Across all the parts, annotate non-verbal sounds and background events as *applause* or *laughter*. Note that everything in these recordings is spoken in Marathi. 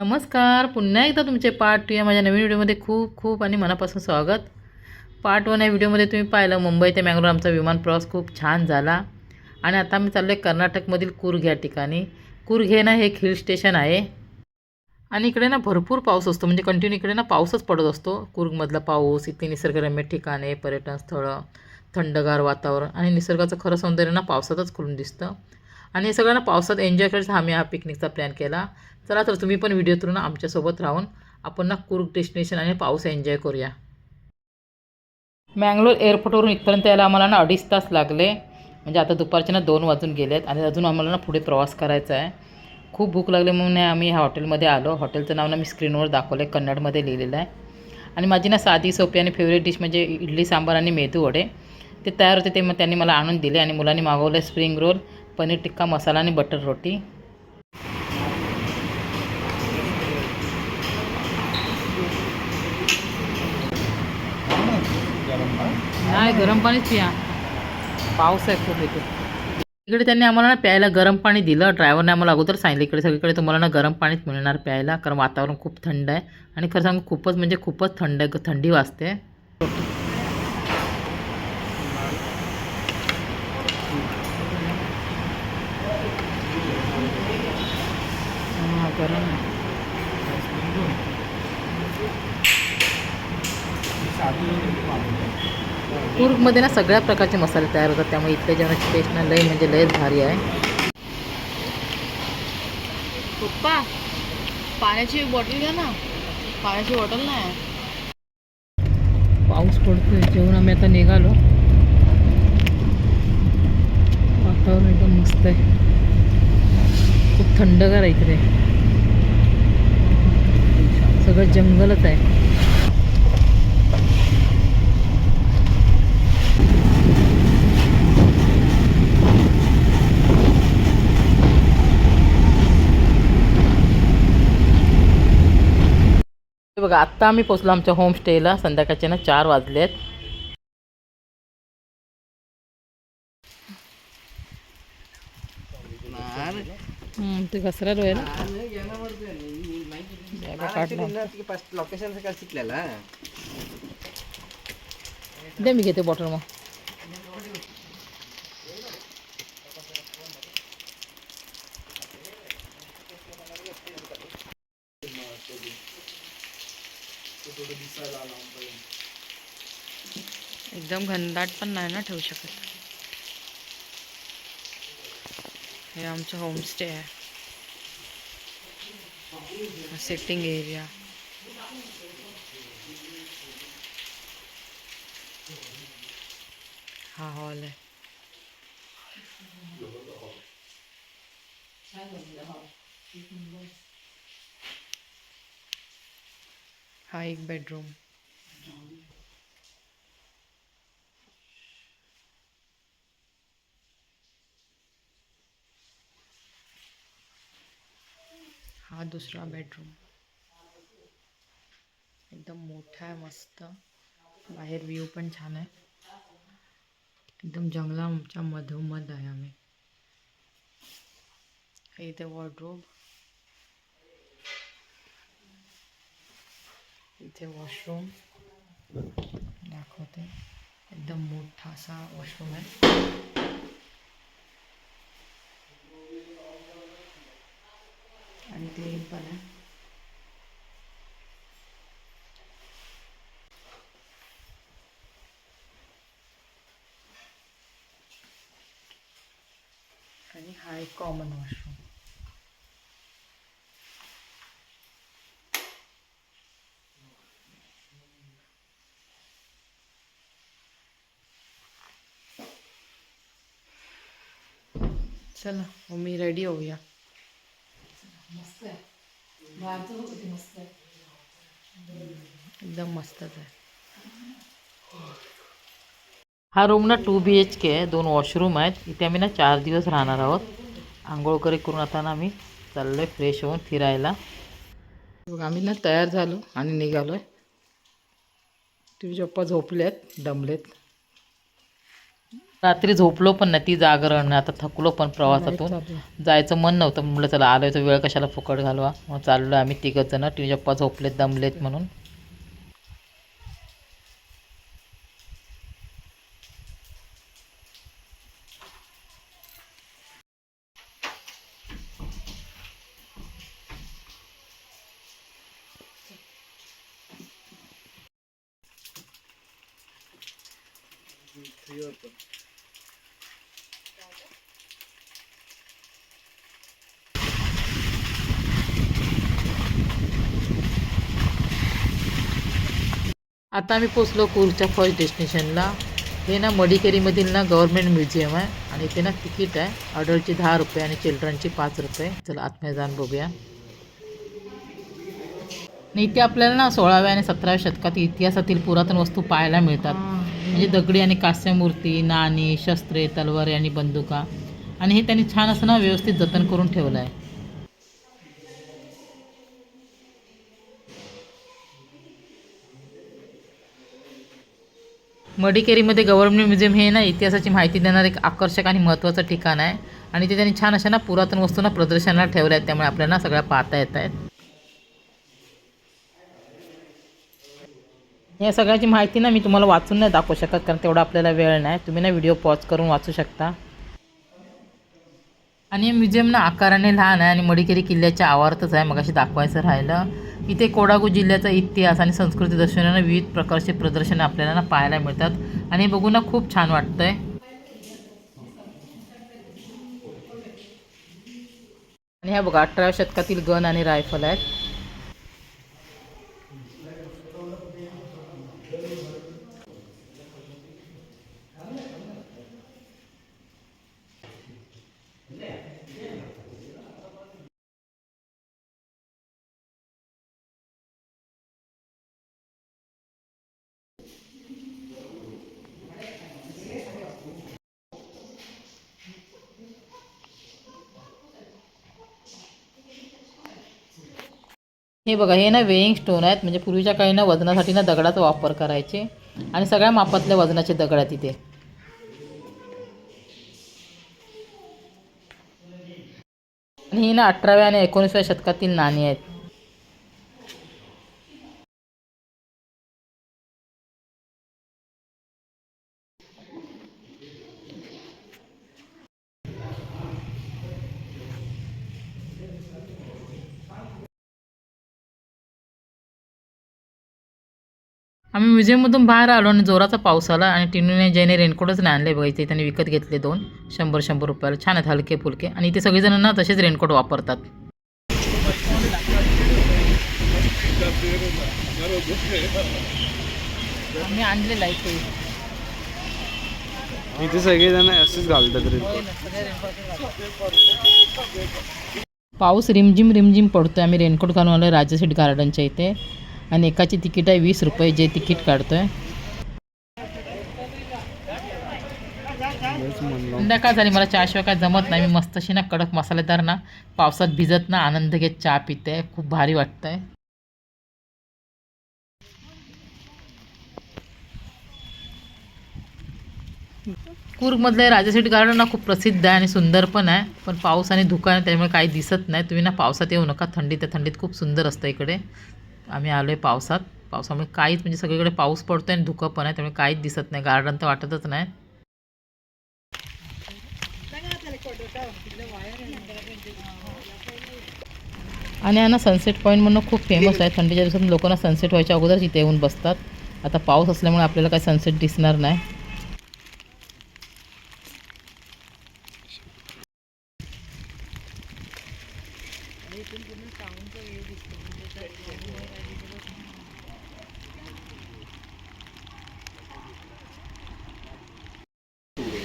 नमस्कार. पुन्हा एकदा तुमचे पार्ट टू या माझ्या नवीन व्हिडिओमध्ये खूप खूप आणि मनापासून स्वागत. पार्ट वन या व्हिडिओमध्ये तुम्ही पाहिलं मुंबई ते मँगलोर आमचा विमान प्रवास खूप छान झाला. आणि आता मी चाललो आहे कर्नाटकमधील कुर्ग या ठिकाणी. कुर्ग हे ना हे एक हिल स्टेशन आहे. आणि इकडे ना भरपूर पाऊस असतो. म्हणजे कंटिन्यू इकडे ना पाऊसच पडत असतो. कुर्गमधला पाऊस इथली निसर्गरम्य ठिकाणे पर्यटन स्थळं थंडगार वातावरण आणि निसर्गाचं खरं सौंदर्य ना पावसातच खुलून दिसतं. आणि हे सगळं ना पावसात एन्जॉय करायचं आम्ही हा पिकनिकचा प्लॅन केला. चला तर तुम्ही पण व्हिडिओ थ्रू ना आमच्यासोबत राहून आपण ना कुर्ग डेस्टिनेशन आणि पाऊस एन्जॉय करूया. मँगलोर एअरपोर्टवरून इथपर्यंत यायला आम्हाला ना अडीच तास लागले. म्हणजे आता दुपारचे ना दोन वाजून गेले आहेत आणि अजून आम्हाला ना पुढे प्रवास करायचा आहे. खूप भूक लागली म्हणून आम्ही ह्या हॉटेलमध्ये आलो. हॉटेलचं नाव ना मी स्क्रीनवर दाखवलं आहे कन्नडमध्ये लिहिलेलं आहे. आणि माझी ना साधी सोपी आणि फेवरेट डिश म्हणजे इडली सांबार आणि मेदू वडे. ते तयार होते ते मग त्यांनी मला आणून दिले आणि मुलांनी मागवलं स्प्रिंग रोल पनीर टिक्का मसाला आणि बटर रोटी. नाही गरम पाणीच पिया. पाऊस आहे खूप इथे. इकडे त्यांनी आम्हाला ना प्यायला गरम पाणी दिलं. ड्रायव्हरने आम्हाला अगोदर सांगितलं इकडे सगळीकडे तुम्हाला ना गरम पाणीच मिळणार प्यायला कारण वातावरण खूप थंड आहे. आणि खरं सांगू खूपच म्हणजे खूपच थंड आहे थंडी वाजते हां गरम आहे कुर्गमध्ये ना सगळ्या प्रकारचे मसाले तयार होतात. त्यामुळे इथल्या जेवणाची टेस्ट ना लय म्हणजे लयच भारी आहे. पप्पा पाण्याची बॉटल घ्या ना. पाण्याची बॉटल नाही पाऊस पडतोय जेवण आम्ही आता निघालो. वातावरण एकदम मस्त आहे. खूप थंडगार आहे इकडे. सगळं जंगलच आहे. बघा आत्ता आम्ही पोचलो आमच्या होमस्टेला संध्याकाळचे ना चार वाजले आहेत ते घसरा लोकेशन सकाळ शिकलेला? दे मी घेते बॉटल मग. एकदम घनदाट पण नाही ना ठेवू शकत. हे आमचं होमस्टे आहे. सिटिंग एरिया हा हॉल आहे. हा एक बेडरूम दुसरा बेडरूम एकदम मोठा आहे मस्त. बाहेर व्ह्यू पण छान आहे. एकदम जंगलाच्या मधोमध आहे आम्ही. हे इथे वॉर्ड्रोब इथे वॉशरूम दाखवते. एकदम मोठा असा वॉशरूम आहे. आणि आणि हा एक कॉमन वॉशरूम चला मग मी रेडी होऊया. मस्त आहे. मस्त एकदम मस्तच आहे. हा रूम ना टू बी एच के आहे दोन वॉशरूम आहेत. इथे आम्ही ना चार दिवस राहणार आहोत. आंघोळ वगैरे करून आता ना आम्ही चाललो आहे फ्रेश होऊन फिरायला. बघ आम्ही ना तयार झालो आणि निघालो आहे तुझे पप्पा झोपले आहेत दमलेत. रात्री झोपलो पण नाही ती जागरण नाही. आता थकलो पण प्रवासातून. जायचं मन नव्हतं. म्हटलं चला आलोय तर वेळ कशाला फुकट घालवा. मग चाललो आम्ही तिघच जण. टी पप्पा झोपलेत दमलेत म्हणून. आता आम्ही पोचलो कूरच्या फर्स्ट डेस्टिनेशनला हे ना मडिकेरीमधील ना गव्हर्मेंट म्युझियम आहे आणि इथे ना तिकीट आहे. अडल्टची दहा रुपये आणि चिल्ड्रनची पाच रुपये. चला आतमध्ये जाऊन बघूया. आणि इथे आपल्याला ना सोळाव्या आणि सतराव्या शतकात इतिहासातील पुरातन वस्तू पाहायला मिळतात. म्हणजे दगडी आणि कास्य मूर्ती नाणी शस्त्रे तलवारी आणि बंदुका. आणि हे त्यांनी छान असं ना व्यवस्थित जतन करून ठेवलं आहे. मडिकेरीमध्ये गव्हर्नमेंट म्युझियम हे ना इतिहासाची माहिती देणारं एक आकर्षक आणि महत्त्वाचं ठिकाण आहे. आणि ते त्यांनी छान अशा ना पुरातन वस्तूंना प्रदर्शनाला ठेवल्या आहेत. त्यामुळे आपल्याला सगळ्या पाहता येत आहेत. या सगळ्याची माहिती ना मी तुम्हाला वाचून नाही दाखवू शकत कारण तेवढा आपल्याला वेळ नाही. तुम्ही ना व्हिडिओ पॉज करून वाचू शकता. आणि म्युझियम ना आकाराने लहान आहे आणि मडिकेरी किल्ल्याच्या आवारातच आहे. मगाशी दाखवायचं राहिलं. इथे कोडागू जिल्ह्याचा इतिहास आणि संस्कृती दर्शवण्यानं विविध प्रकारचे प्रदर्शनं आपल्याला ना पाहायला मिळतात. आणि बघून ना खूप छान वाटतंय. आणि ह्या बघा अठराव्या शतकातील गन आणि रायफल आहेत. हे बघा हे ना वेईंग स्टोन आहेत. म्हणजे पूर्वीच्या काळी ना वजनासाठी ना दगडाचा वापर करायचे. आणि सगळ्या मापातल्या वजनाचे दगड आहेत तिथे आणि ही ना अठराव्या आणि एकोणीसव्या शतकातील नाणी आहेत. आम्ही म्युझियममधून बाहेर आलो आणि जोराचा पाऊस आला आणि टिनूने जयने रेनकोटच नाही आणले. बघायचे त्यांनी विकत घेतले दोन. शंभर शंभर रुपयाला. छान आहेत हलके फुलके आणि इथे सगळेजण ना तसेच रेनकोट वापरतात. आम्ही आणलेला आहे इथे सगळेजण असेच घालतात पाऊस रिमझिम रिमझिम पडतोय. आम्ही रेनकोट घालून आलो राजासीट गार्डनच्या इथे. आणि एकाची तिकीट आहे वीस रुपये जे तिकीट काढतोय. संध्याकाळ झाली मला चहाशिवाय काय जमत नाही. मी मस्त अशी ना कडक मसालेदार ना पावसात भिजत ना आनंद घेत चहा पिते. खूप भारी वाटतंय. कूर्गमधलं राजासीट गार्डन ना खूप प्रसिद्ध आहे आणि सुंदर पण आहे. पण पाऊस आणि धुका आहे त्यामुळे काही दिसत नाही. तुम्ही ना पावसात येऊ नका. थंडीत त्या थंडीत खूप सुंदर असतं इकडे. आम्ही आलो आहे पावसात. पावसामुळे काहीच म्हणजे सगळीकडे पाऊस पडतो आहे आणि धुकं पण आहे त्यामुळे काहीच दिसत नाही. गार्डन तर वाटतच नाही. आणि ना सनसेट पॉईंट म्हणून खूप फेमस आहे. थंडीच्या दिवसात लोकांना सनसेट व्हायच्या अगोदरच इथे येऊन बसतात. आता पाऊस असल्यामुळे आपल्याला काही सनसेट दिसणार नाही.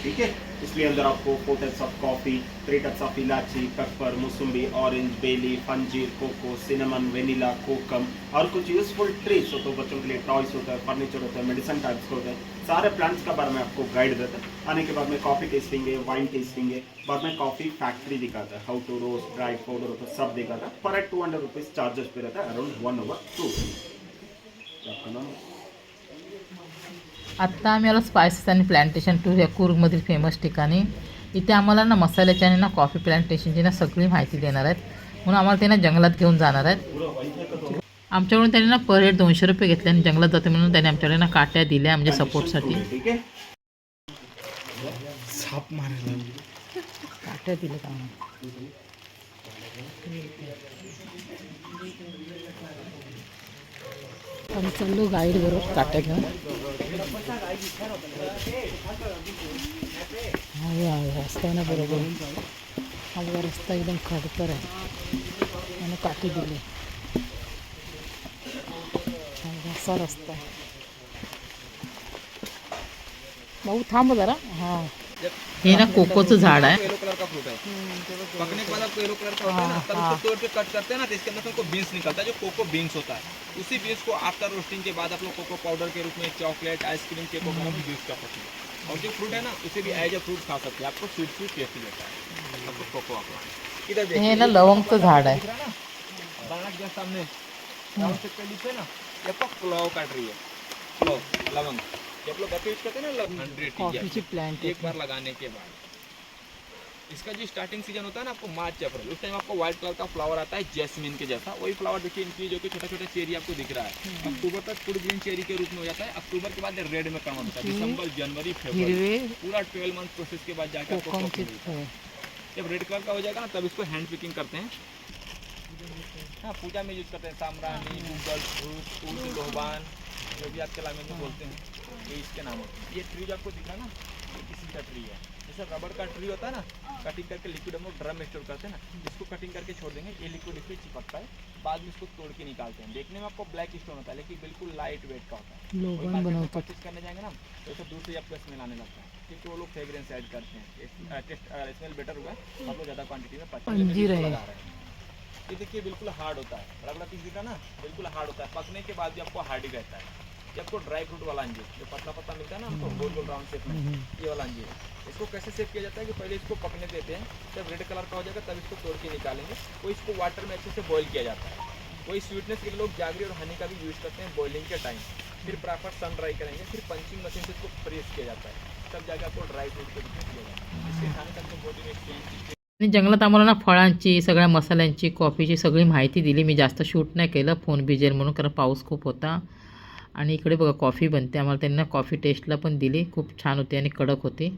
ठीक है? इसलिए अंदर आपको four types of coffee three types of इलायची पेपर मौसम्बी ऑरेंज बेली अंजीर कोको सिनेमन वेनिला कोकम और कुछ यूजफुल ट्रीज होते हैं, बच्चों के लिए टॉयस होता है फर्नीचर होता है मेडिसिन टाइप्स होते हैं। सारे प्लांट्स का बारे में आपको गाइड देता है। आने के बाद में कॉफी टेस्टिंग है वाइन टेस्टिंग है बाद में कॉफी फैक्ट्री दिखाता है how to roast dry powder होता सब दिखाता है। पर टू हंड्रेड रुपीज चार्जेस पे रहता है अराउंड वन ओवर टू आत्ता आम्ही आलो स्पायसेस आणि प्लांटेशन टू या कूर्गमधील फेमस ठिकाणी. इथे आम्हाला ना मसाल्याची आणि ना कॉफी प्लांटेशनची ना सगळी माहिती देणार आहेत. म्हणून आम्हाला ते ना जंगलात घेऊन जाणार आहेत. आमच्याकडून त्यांनी ना पर हेड दोनशे रुपये घेतले आणि जंगलात जाते म्हणून त्यांनी आमच्याकडे ना काट्या दिल्या म्हणजे सपोर्टसाठी ठीक मारायला काट्या दिल्या का आम्ही चाललो गाईड बरोबर काट्या घेऊन. हा हा रस्ता ना बरोबर. हा रस्ता एकदम खडतर आहे. आणि काठी दिली. असा रस्ता आहे. भाऊ थांब जरा. हां. हे ना कोकोचं झाड आहे. येलो कलर का फ्रूट है पकने के बाद आपको येलो कलर का होता है ना तब उसको तोड़ के कट करते हैं ना तो इसके अंदर से हमको बीन्स निकलता है जो कोको बीन्स होता है। उसी बीन्स को आफ्टर रोस्टिंग के बाद आप लोग कोको पाउडर के रूप में चॉकलेट आइसक्रीम के कोको में यूज कर सकते हैं। और जो फ्रूट है ना उसे भी एज ए फ्रूट खा सकते हैं। आपको स्वीट स्वीट टेस्ट देता है। आपको कोको आपको इधर देखिए। ना लवंगचं झाड आहे। है के सामने। ना? ये पुलाव काट रही है। पुलाव लवंग। आप लोग घर यूज़ करते हैं ना हंड्रेड प्लांट एक बार लगाने के बाद। इसका जो स्टार्टिंग सीज़न होता है ना आपको मार्च अप्रैल उस टाइम आपको व्हाइट कलर का फ्लावर आता है जैस्मिन के जैसा। वही फ्लावर देखिए इनकी जो कि छोटा छोटा चेरी आपको दिख रहा है। अक्टूबर तक फुल ग्रीन चेरी के रूप में हो जाता है। अक्टूबर के बाद रेड में कन्वर्ट होता है। दिसंबर जनवरी फरवरी पूरा ट्वेल्व मंथ प्रोसेस के बाद जाकर आपको जब रेड कलर का हो जाएगा ना तब इसको हैंड पिकिंग करते हैं। हाँ पूजा में यूज़ करते हैं। सामरानी गूगल फ्रूट तुलसी लोहबान जो भी आपके लैंग्वेज में बोलते हैं। ये इसके नाम होते हैं। ये ट्री जो आपको दिख रहा है ना ये किसी का ट्री है। जैसे रबड़ का ट्री होता है ना कटिंग करके लिक्विड हम लोग ड्रम में स्टोर करते हैं ना इसको कटिंग करके छोड़ देंगे ये लिक्विड इसमें चिपकता है। बाद में इसको तोड़ के निकालते हैं। देखने में आपको ब्लैक स्टोन होता है लेकिन बिल्कुल लाइट वेट का होता है। परचेज करने जाएँगे ना तो ही आपको स्मेल आने लगता है। क्योंकि वो लोग फ्रेग्रेंस ऐड करते हैं। टेस्ट स्मेल बेटर हुआ है आप लोग ज़्यादा क्वान्टिटी में अंजीर लगा रहे हैं। ये देखिए बिल्कुल हार्ड होता है। रगड़ा पीस दिखा ना बिल्कुल हार्ड होता है। पकने के बाद भी आपको हार्ड ही रहता है। ये आपको ड्राई फ्रूट वाला अंजीर जो पतला पतला मिलता है ना हमको गोल गोल राउंड शेप में ये वाला अंजीर। इसको कैसे सेव किया जाता है कि पहले इसको पकने देते हैं जब रेड कलर का हो जाएगा तब इसको तोड़ के निकालेंगे। वो इसको वाटर में अच्छे से बॉईल किया जाता है। वही स्वीटनेस के लिए लोग जागरी और हनी का भी यूज़ करते हैं बॉइलिंग के टाइम फिर प्रॉपर सन ड्राई करेंगे फिर पंचिंग मशीन से इसको प्रेस किया जाता है। तब जाकर आपको ड्राई फ्रूट के रूप में किया जाता है। इससे खाने का बॉडी में एक्सचेंज आणि जंगलात आम्हाला ना फळांची सगळ्या मसाल्यांची कॉफीची सगळी माहिती दिली. मी जास्त शूट नाही केलं फ़ोन बिजेल म्हणून कारण पाऊस खूप होता. आणि इकडे बघा कॉफी बनते. आम्हाला त्यांना कॉफी टेस्टला पण दिली. खूप छान होती आणि कडक होती.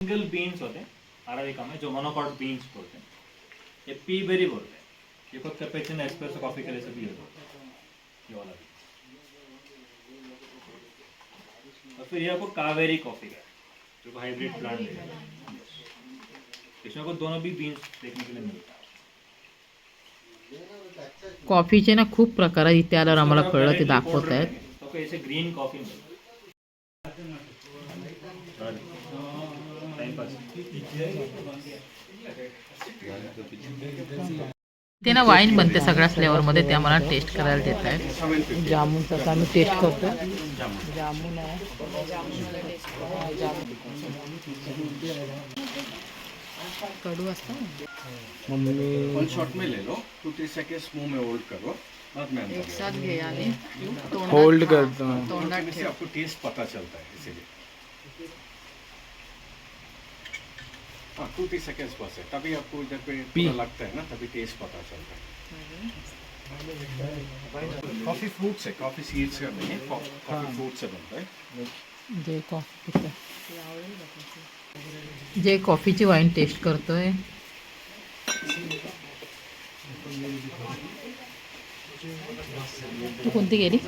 सिंगल बीन्स होते. अराबिका जो मोनोकॉट बीन्स बोलते. हे पीबेरी पी बेरी बोलते. हे फक्त पेचन एक्सप्रेस कॉफी के लिए होतं और फिर ये आपको कावेरी कॉफी का जो हाइब्रिड प्लांट है इसमें आपको दोनों भी बीन्स देखने के लिए मिलता है कॉफीचे ना खूप प्रकार आहेत. इथे आल्यावर आम्हाला कळलं ते दाखवत आहेत. ग्रीन कॉफी है ते ना वाईन बनते सगळ्या फ्लेवरमध्ये ते आम्हाला टेस्ट करायला देत आहेत. जामूनचा आता आम्ही टेस्ट करतो. जामून. आहे. हा, जामून. कडू असतं वन शॉट में ले लो। टू थ्री सेकेंड्स मुँह में होल्ड करो। बाद में एक साथ घे आणि होल्ड हा, करतो तोंडात इससे आपको टेस्ट पता चलता है इसीलिए। हाँ टू थ्री सेकेंड्स बस है। तभी आपको जब पे पूरा लगता है ना तभी टेस्ट पता चलता है। कॉफ़ी फ्रूट से कॉफ़ी सीड्स का नहीं है। कॉफ़ी फ्रूट से बनता है। जे कॉफ़ी पितं. जे कॉफीची वाईन टेस्ट करतोय. तू कोणती गेली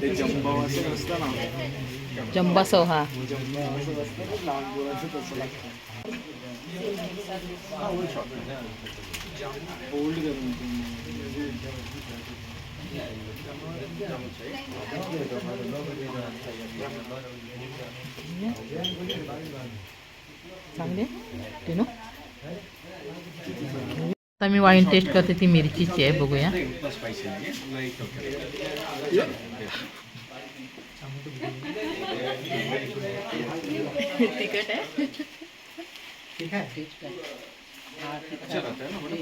ते जंबावाचं जंबा चांगले? टिनू? आता मी वाईन टेस्ट करते ती मिरचीची आहे बघूया. *laughs* तिखट आहे. अच्छा. रहता है ना मैडम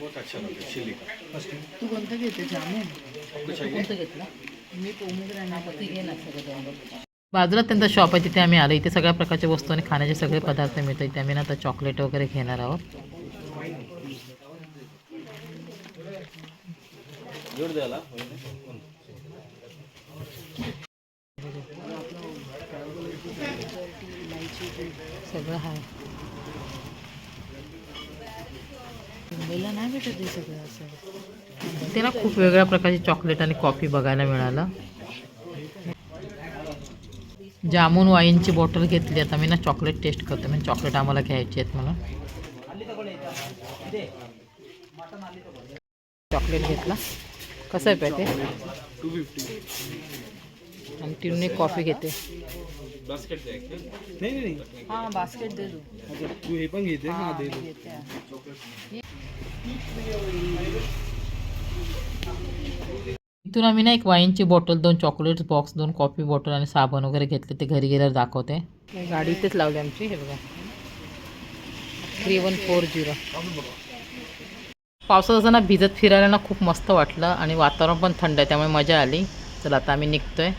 बहुत अच्छा लगता है चिल्ली का। तू कोणतं घेते? जामून आपको तू चाहिए कोणतं घेतलं? बाजूला त्यांचा शॉप आहे तिथे आम्ही आलो. इथे सगळ्या प्रकारच्या वस्तू आणि खाण्याचे सगळे पदार्थ मिळतात. इथे आम्ही ना आता चॉकलेट वगैरे घेणार आहोत. सगळं आहे. मुंबईला नाही भेटत हे सगळं असं. ते ना खूप वेगळ्या प्रकारची चॉकलेट आणि कॉफी बघायला मिळालं. जामून वाईनची बॉटल घेतली आता मी ना चॉकलेट टेस्ट करते. म्हणजे चॉकलेट आम्हाला घ्यायची आहेत म्हणून. चॉकलेट घेतला. कसं आहे टू फिफ्टी आणि टिनूने कॉफी घेते. नाही नाही नाही हां बास्केट दे तू. हे पण घेते हा दे. दे इथून आम्ही ना एक वाईनची बॉटल दोन चॉकलेट्स बॉक्स दोन कॉफी बॉटल आणि साबण वगैरे घेतले ते घरी गेल्यावर दाखवते. गाडी इथेच लावली आमची हे बघा. थ्री वन फोर झिरो पावसात असं ना भिजत फिरायला ना खूप मस्त वाटलं आणि वातावरण पण थंड आहे त्यामुळे मजा आली. चला आता आम्ही निघतोय.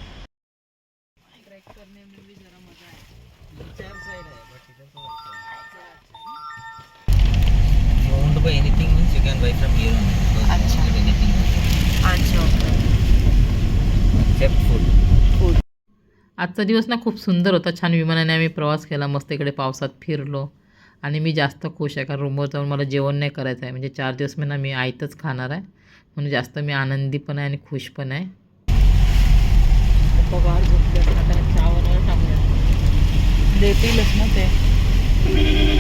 Can buy from here only. Get anything except food. आजचा दिवस ना खूप सुंदर होता. छान विमानाने आम्ही प्रवास केला. मस्त इकडे पावसात फिरलो. आणि मी जास्त खुश आहे. कारण रूमवर जाऊन मला जेवण नाही करायचं आहे. म्हणजे चार दिवस मी ना मी आयतच खाणार आहे. म्हणून जास्त मी आनंदी पण आहे आणि खुश पण आहे. देतीलच ना ते.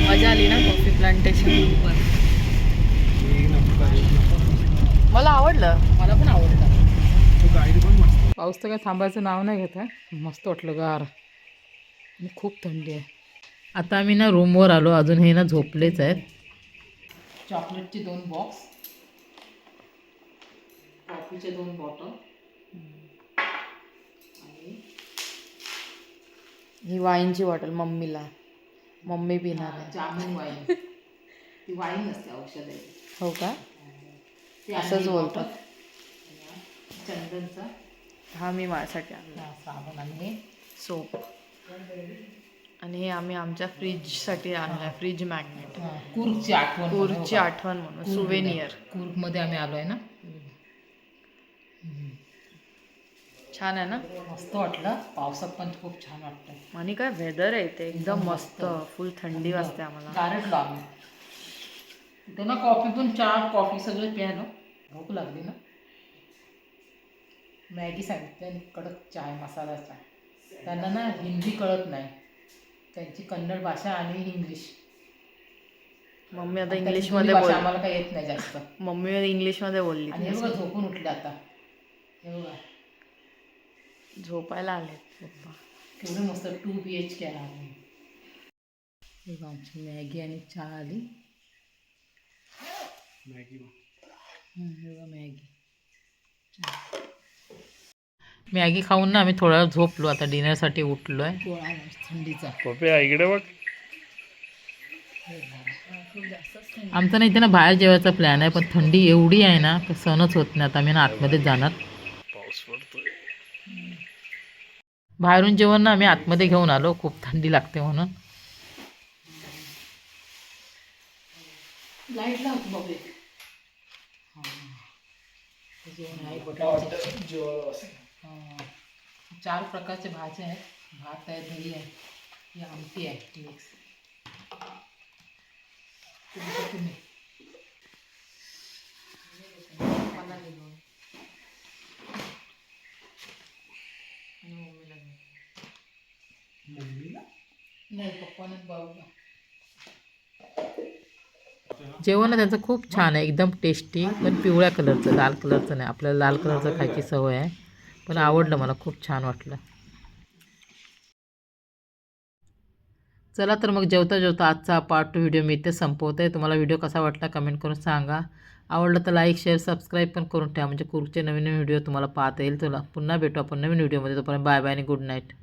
मजा आली ना कॉफी प्लांटेशन मला आवडलं. मला पण आवडलं. तो गाईड पण मस्त पाऊस तर काय थांबायचं नाव नाही घेत आहे मस्त वाटलं गार. आणि खूप थंडी आहे. आता आम्ही ना रूमवर आलो अजून हे ना झोपलेच आहेत. चॉकलेटचे दोन बॉक्स कॉफीचे दोन बॉटल ही वाईनची बॉटल मम्मीला. मम्मी पिणार आहे. जामून वाईन. ती वाईन नसते औषध. आहे हो का? असंच बोलतात. चंदनचा. हा मी माझ्यासाठी आणला. साबण आणि सोप. आणि हे आम्ही आमच्या फ्रीजसाठी आणलं फ्रीज मॅग्नेट. कूर्गची आठवण बघा. आठवण म्हणून सुवेनियर. कूर्गमध्ये आम्ही आलो आहे ना छान आहे ना? मस्त वाटलं. पावसात पण खूप छान वाटतं आणि काय वेदर आहे ते एकदम मस्त. फुल थंडी वाजते आम्हाला. गारटलो आम्ही तिथे ना कॉफी पण चहा कॉफी सगळे प्यालो भूक लागली ना? मॅगी सांगितली आणि कडक चाय मसाला चाय. त्यांना ना हिंदी कळत नाही. त्यांची कन्नड भाषा आणि इंग्लिश. मम्मी आता इंग्लिशमध्ये भाषा बोल आम्हाला काही येत नाही जास्त. मम्मी इंग्लिशमध्ये बोलली आणि हे बघा झोपून उठले आता. हे बघा. झोपायला आले पप्पा. केवढं मस्त टू बी एच के आहे हे बघा आमची मॅगी आणि चहा आली. मॅगी हं, हे बघा मॅगी मॅगी खाऊन ना आम्ही थोडा झोपलो आता डिनरसाठी उठलो आहे थंडीचा. पप्पे इकडे बघ. आमचा ना इथे ना बाहेर जेवायचा प्लॅन आहे पण थंडी एवढी आहे ना की सणच होत नाही. आता आम्ही ना आतमध्येच जाणार. पाऊस पडतोय. बाहेरून जेवण ना आम्ही आतमध्ये घेऊन आलो खूप थंडी लागते म्हणून. लाइट लावतो बाबू जेवण आहे बटाट्याचे. हां. चार प्रकारचे भाज्या आहेत भात आहे दही आहे ही आमटी आहे मिक्स तुम्ही तुम्ही पप्पांना दे दोन. आणि मम्मीला दे. नाही पप्पाने बाबूला जेवण त्यांचं खूप छान आहे. एकदम टेस्टी पण पिवळ्या कलरचं लाल कलरचं नाही. आपल्याला लाल कलरचं खायची सवय आहे. पण आवडलं मला खूप छान वाटलं. चला तर मग जेवता जेवता आजचा पार्ट टू व्हिडिओ मी इथे संपवते. तुम्हाला व्हिडिओ कसा वाटला कमेंट करून सांगा. आवडलं तर लाईक शेअर सबस्क्राईब पण करून ठेवा. म्हणजे कुरचे नवीन नवीन व्हिडिओ तुम्हाला पाहता येईल. तुला पुन्हा भेटू आपण नवीन व्हिडिओमध्ये तोपर्यंत बाय बाय आणि गुड नाईट